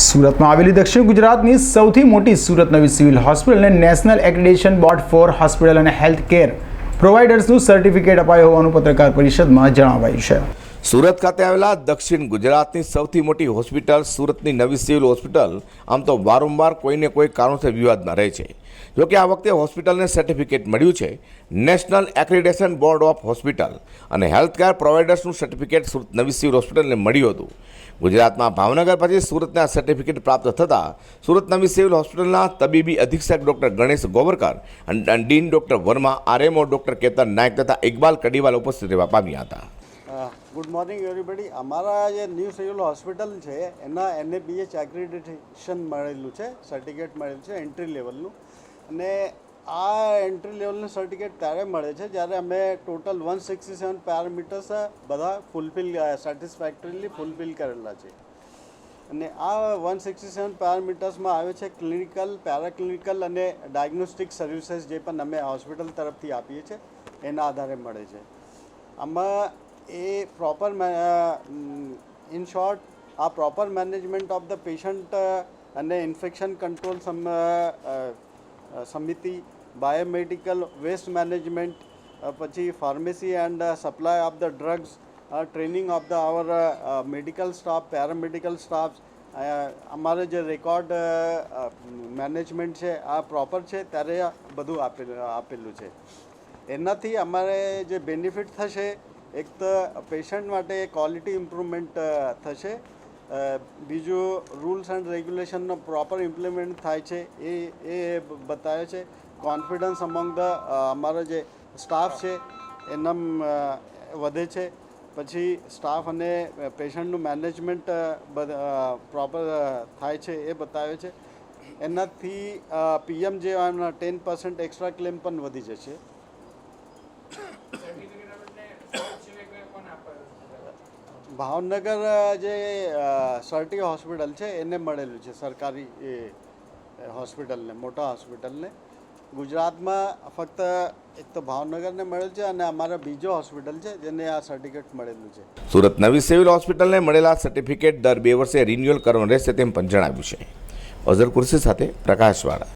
સુરતમાં આવેલી દક્ષિણ ગુજરાતની સૌથી મોટી સુરત નવી સિવિલ હોસ્પિટલને national accreditation board for hospital અને હેલ્થ કેર પ્રોવાઇડર્સનું સર્ટિફિકેટ અપાયું હોવાનું પત્રકાર પરિષદમાં જણાવાયું છે. સુરત ખાતે આવેલા દક્ષિણ ગુજરાતની સૌથી મોટી હોસ્પિટલ, સુરતની નવી સિવિલ હોસ્પિટલ. આમ તો વારંવાર કોઈને કોઈ કારણોસર વિવાદમાં રહે છે. જોકે આ વખતે હોસ્પિટલને સર્ટિફિકેટ મળ્યું છે. National accreditation board of hospital અને હેલ્થકેર પ્રોવાઇડર્સનું સર્ટિફિકેટ સુરત નવી સિવિલ હોસ્પિટલને મળ્યું હતું. ગુજરાતમાં ભાવનગર પછી સુરતને આ સર્ટિફિકેટ પ્રાપ્ત થતાં સુરત નવી સિવિલ હોસ્પિટલના તબીબી અધિક્ષક ડૉક્ટર ગણેશ ગોવરકર અને dean doctor Verma, RMO doctor Ketan Nayak તથા ઇકબાલ કડીવાલ ઉપસ્થિત રહેવા પામ્યા હતા. ગુડ મોર્નિંગ એવરીબડી અમારા જે ન્યૂ સિવિલ હોસ્પિટલ છે, એના એનએબીએચ એક્રેડિટેશન મળેલું છે સર્ટિફિકેટ મળેલું છે એન્ટ્રી લેવલનું અને આ એન્ટ્રી લેવલનું સર્ટિફિકેટ ત્યારે મળે છે, જ્યારે અમે total one sixty seven parameters બધા ફૂલફિલ સેટિસ્ફેક્ટરીલી ફૂલફિલ કરેલા છે. અને આ વન સિક્સટી સેવન પેરામીટર્સમાં આવે છે ક્લિનિકલ પેરાક્લિનિકલ અને ડાયગ્નોસ્ટિક સર્વિસીસ જે પણ અમે હોસ્પિટલ તરફથી આપીએ છીએ, એના આધારે મળે છે. આમાં એ પ્રોપર ઇન શોર્ટ આ proper management of the patient અને ઇન્ફેક્શન કંટ્રોલ સમિતિ બાયોમેડિકલ વેસ્ટ મેનેજમેન્ટ પછી pharmacy and supply of the drugs training of the our medical staff paramedical staff અમારે જે રેકોર્ડ મેનેજમેન્ટ છે, આ પ્રોપર છે, ત્યારે બધું આપેલું આપેલું છે. એનાથી અમારે જે બેનિફિટ થશે એક તો પેશન્ટ માટે ક્વોલિટી ઇમ્પ્રુવમેન્ટ થશે. બીજું રૂલ્સ એન્ડ રેગ્યુલેશનનો પ્રોપર ઇમ્પ્લિમેન્ટ થાય છે. એ એ બતાવે છે. કોન્ફિડન્સ અમંગ ધ અમારો જે સ્ટાફ છે એના વધે છે. પછી સ્ટાફ અને પેશન્ટનું મેનેજમેન્ટ પ્રોપર થાય છે એ બતાવે છે. એનાથી પીએમ જેવાના ટેન પર્સન્ટ એક્સ્ટ્રા ક્લેમ પણ વધી જશે. ભાવનગર જે સર્ટી હોસ્પિટલ છે, એને મળેલું છે, સરકારી, એ હોસ્પિટલને, મોટા હોસ્પિટલને. ગુજરાતમાં ફક્ત એક તો ભાવનગરને મળેલ છે અને અમારા બીજો હોસ્પિટલ છે, જેને આ સર્ટિફિકેટ મળેલું છે. સુરત નવી સિવિલ હોસ્પિટલને મળેલા સર્ટિફિકેટ દર બે વર્ષે રિન્યુઅલ કરવાનું રહેશે તેમ પણ જણાવ્યું છે. અઝર કુર્સી સાથે પ્રકાશવાળા.